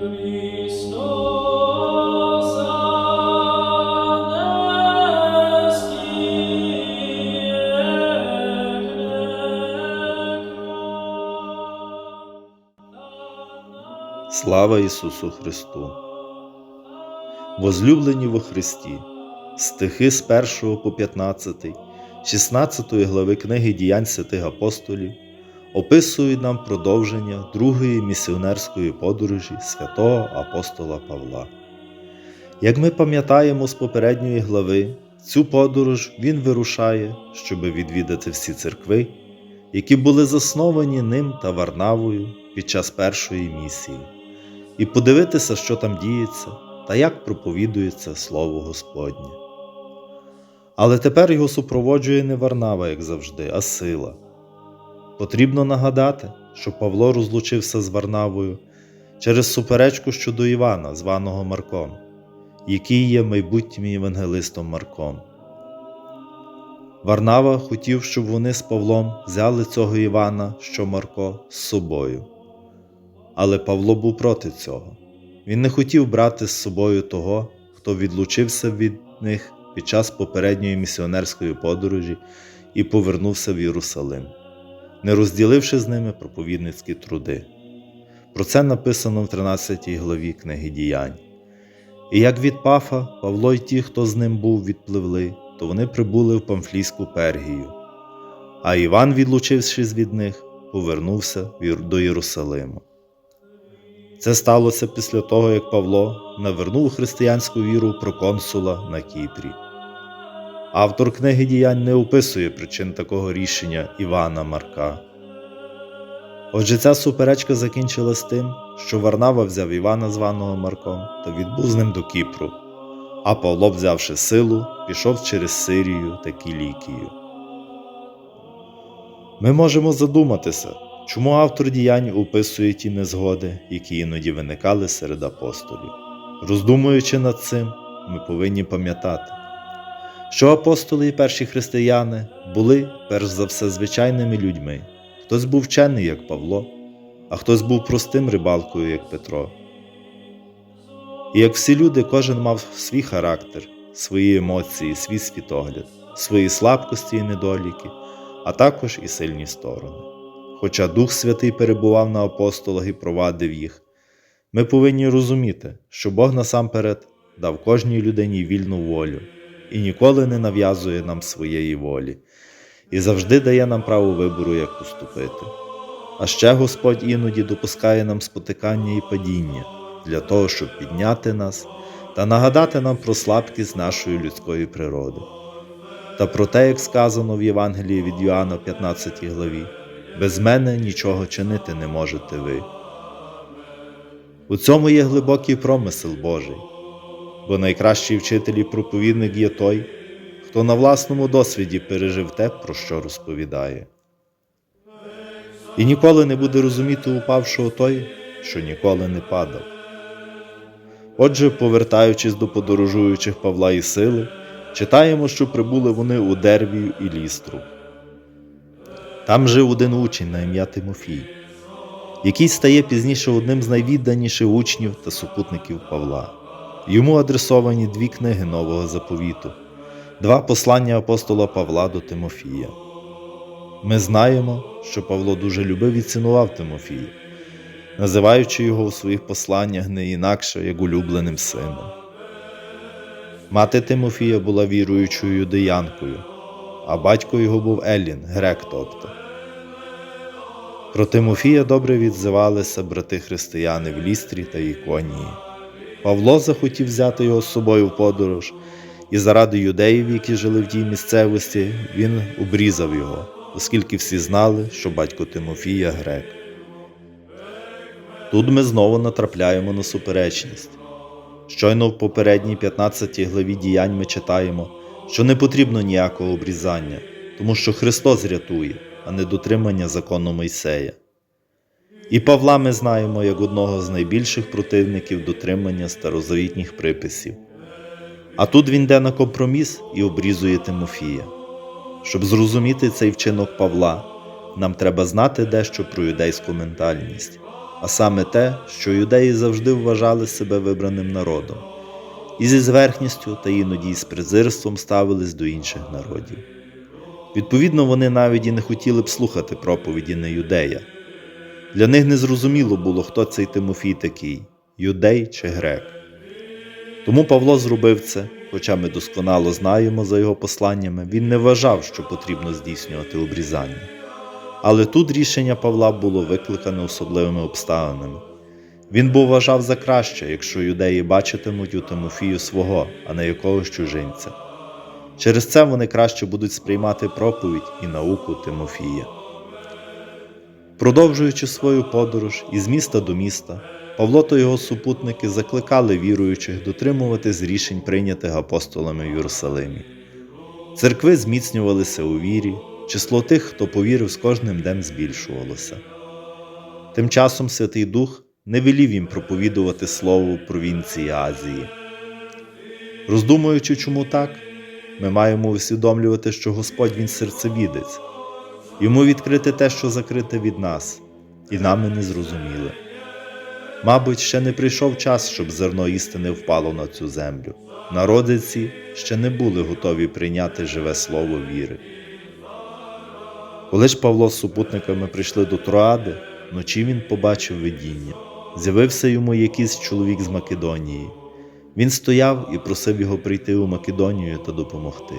Слава Ісусу Христу! Возлюблені во Христі, стихи з 1 по 15, 16 глави книги діянь святих апостолів описують нам продовження другої місіонерської подорожі святого апостола Павла. Як ми пам'ятаємо з попередньої глави, цю подорож він вирушає, щоби відвідати всі церкви, які були засновані ним та Варнавою під час першої місії, і подивитися, що там діється та як проповідується Слово Господнє. Але тепер його супроводжує не Варнава, як завжди, а сила. Потрібно нагадати, що Павло розлучився з Варнавою через суперечку щодо Івана, званого Марком, який є майбутнім євангелистом Марком. Варнава хотів, щоб вони з Павлом взяли цього Івана, що Марко, з собою. Але Павло був проти цього. Він не хотів брати з собою того, хто відлучився від них під час попередньої місіонерської подорожі і повернувся в Єрусалим, не розділивши з ними проповідницькі труди. Про це написано в 13 главі книги діянь. І як від Пафа Павло й ті, хто з ним був, відпливли, то вони прибули в Памфлійську Пергію. А Іван, відлучившись від них, повернувся до Єрусалиму. Це сталося після того, як Павло навернув християнську віру проконсула на Кіпрі. Автор книги діянь не описує причин такого рішення Івана Марка. Отже, ця суперечка закінчилась тим, що Варнава взяв Івана званого Марком та відбув з ним до Кіпру, а Павло, взявши силу, пішов через Сирію та Кілікію. Ми можемо задуматися, чому автор діянь описує ті незгоди, які іноді виникали серед апостолів. Роздумуючи над цим, ми повинні пам'ятати, що апостоли і перші християни були перш за все звичайними людьми. Хтось був вчений, як Павло, а хтось був простим рибалкою, як Петро. І як всі люди, кожен мав свій характер, свої емоції, свій світогляд, свої слабкості і недоліки, а також і сильні сторони. Хоча Дух Святий перебував на апостолах і провадив їх, ми повинні розуміти, що Бог насамперед дав кожній людині вільну волю і ніколи не нав'язує нам своєї волі, і завжди дає нам право вибору, як поступити. А ще Господь іноді допускає нам спотикання і падіння для того, щоб підняти нас та нагадати нам про слабкість нашої людської природи. Та про те, як сказано в Євангелії від Йоанна 15 главі, без мене нічого чинити не можете ви. У цьому є глибокий промисел Божий, бо найкращий вчитель і проповідник є той, хто на власному досвіді пережив те, про що розповідає. І ніколи не буде розуміти упавшого той, що ніколи не падав. Отже, повертаючись до подорожуючих Павла і Сили, читаємо, що прибули вони у Дервію і Лістру. Там жив один учень на ім'я Тимофій, який стає пізніше одним з найвідданіших учнів та супутників Павла. Йому адресовані дві книги Нового заповіту, два послання апостола Павла до Тимофія. Ми знаємо, що Павло дуже любив і цінував Тимофія, називаючи його у своїх посланнях не інакше як улюбленим сином. Мати Тимофія була віруючою юдеянкою, а батько його був Елін, грек тобто. Про Тимофія добре відзивалися брати християни в Лістрі та Іконії. Павло захотів взяти його з собою в подорож, і заради юдеїв, які жили в тій місцевості, він обрізав його, оскільки всі знали, що батько Тимофія грек. Тут ми знову натрапляємо на суперечність. Щойно в попередній 15 главі діянь ми читаємо, що не потрібно ніякого обрізання, тому що Христос рятує, а не дотримання закону Мойсея. І Павла ми знаємо як одного з найбільших противників дотримання старозавітніх приписів. А тут він йде на компроміс і обрізує Тимофія. Щоб зрозуміти цей вчинок Павла, нам треба знати дещо про юдейську ментальність. а саме те, що юдеї завжди вважали себе вибраним народом, і зі зверхністю та іноді з презирством ставились до інших народів. Відповідно, вони навіть і не хотіли б слухати проповіді не юдея. Для них незрозуміло було, хто цей Тимофій такий юдей чи грек. Тому Павло зробив це, хоча ми досконало знаємо за його посланнями, він не вважав, що потрібно здійснювати обрізання. Але тут рішення Павла було викликане особливими обставинами. Він був вважав за краще, якщо юдеї бачитимуть у Тимофію свого, а не якогось чужинця. Через це вони краще будуть сприймати проповідь і науку Тимофія. Продовжуючи свою подорож із міста до міста, Павло та його супутники закликали віруючих дотримуватись рішень, прийнятих апостолами в Єрусалимі. Церкви зміцнювалися у вірі, число тих, хто повірив з кожним днем збільшувалося. Тим часом Святий Дух не велів їм проповідувати слово провінції Азії. Роздумуючи, чому так, ми маємо усвідомлювати, що Господь Він серцевідець, йому відкрити те, що закрите від нас, і нами не зрозуміле. Мабуть, ще не прийшов час, щоб зерно істини впало на цю землю. Народи ці ще не були готові прийняти живе слово віри. Коли ж Павло з супутниками прийшли до Троади, вночі він побачив видіння. З'явився йому якийсь чоловік з Македонії. Він стояв і просив його прийти у Македонію та допомогти.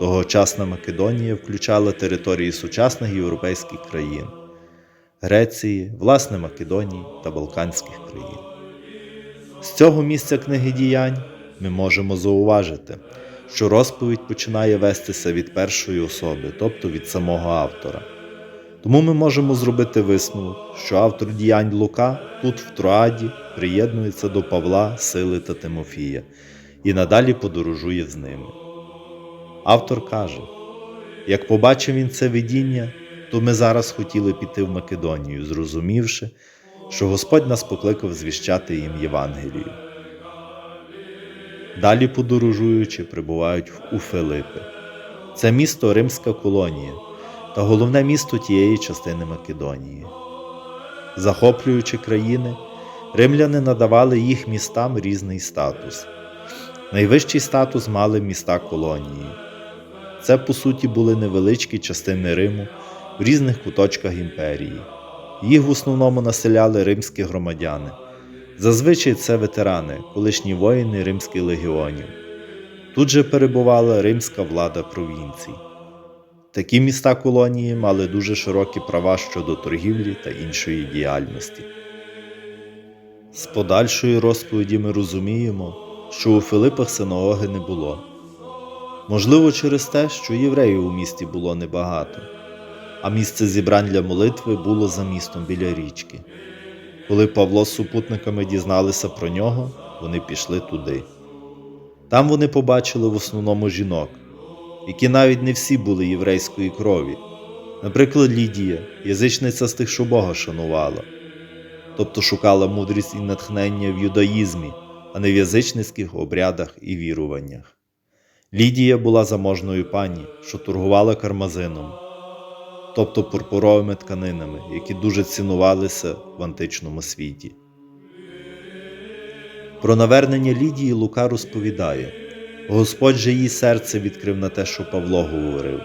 Тогочасна Македонія включала території сучасних європейських країн Греції, власне Македонії та Балканських країн. З цього місця книги діянь ми можемо зауважити, що розповідь починає вестися від першої особи, тобто від самого автора. Тому ми можемо зробити висновок, що автор діянь Лука тут в Троаді приєднується до Павла, Сили та Тимофія і надалі подорожує з ними. Автор каже: як побачив він це видіння, то ми зараз хотіли піти в Македонію, зрозумівши, що Господь нас покликав звіщати їм Євангелію. Далі подорожуючи, прибувають у Филипи. Це місто Римська колонія та головне місто тієї частини Македонії. Захоплюючи країни, римляни надавали їх містам різний статус. Найвищий статус мали міста колонії. Це, по суті, були невеличкі частини Риму в різних куточках імперії. Їх в основному населяли римські громадяни. Зазвичай це ветерани, колишні воїни римських легіонів. Тут же перебувала римська влада провінцій. Такі міста колонії мали дуже широкі права щодо торгівлі та іншої діяльності. З подальшої розповіді ми розуміємо, що у Филипах синагоги не було. Можливо, через те, що євреїв у місті було небагато, а місце зібрань для молитви було за містом біля річки. Коли Павло з супутниками дізналися про нього, вони пішли туди. Там вони побачили в основному жінок, які навіть не всі були єврейської крові. Наприклад, Лідія, язичниця з тих, що Бога шанувала, тобто шукала мудрість і натхнення в юдаїзмі, а не в язичницьких обрядах і віруваннях. Лідія була заможною пані, що торгувала кармазином, тобто пурпуровими тканинами, які дуже цінувалися в античному світі. Про навернення Лідії Лука розповідає Господь же її серце відкрив на те, що Павло говорив.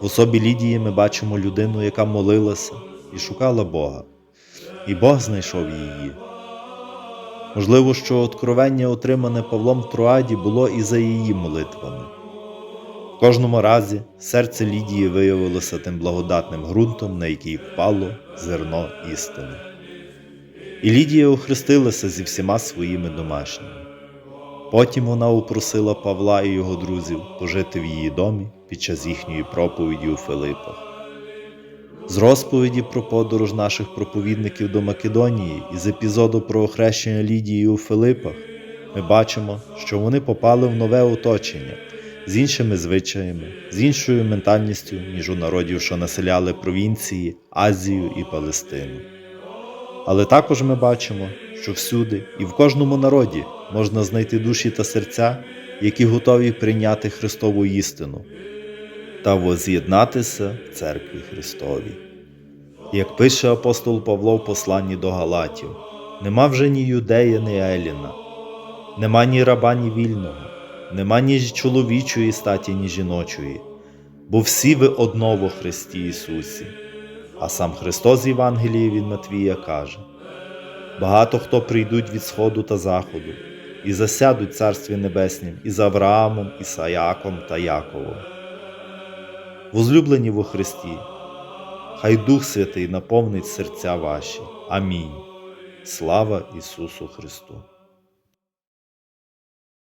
В особі Лідії ми бачимо людину, яка молилася і шукала Бога, і Бог знайшов її. Можливо, що откровення, отримане Павлом в Троаді, було і за її молитвами. В кожному разі серце Лідії виявилося тим благодатним ґрунтом, на який впало зерно істини. І Лідія охрестилася зі всіма своїми домашніми. Потім вона упросила Павла і його друзів пожити в її домі під час їхньої проповіді у Филипах. З розповіді про подорож наших проповідників до Македонії і з епізоду про охрещення Лідії у Филипах ми бачимо, що вони попали в нове оточення з іншими звичаями, з іншою ментальністю, ніж у народів, що населяли провінції, Азію і Палестину. Але також ми бачимо, що всюди і в кожному народі можна знайти душі та серця, які готові прийняти Христову істину та воз'єднатися в церкві Христовій. Як пише апостол Павло в посланні до Галатів, нема вже ні юдея, ні Еліна, нема ні раба, ні вільного, нема ні чоловічої статі, ні жіночої, бо всі ви одно во Христі Ісусі. А сам Христос Євангелії від Матвія каже: Багато хто прийдуть від сходу та заходу, і засядуть в Царстві Небеснім із Авраамом, Ісаяком та Яковом. Возлюблені во Христі, хай Дух Святий наповнить серця ваші. Амінь. Слава Ісусу Христу!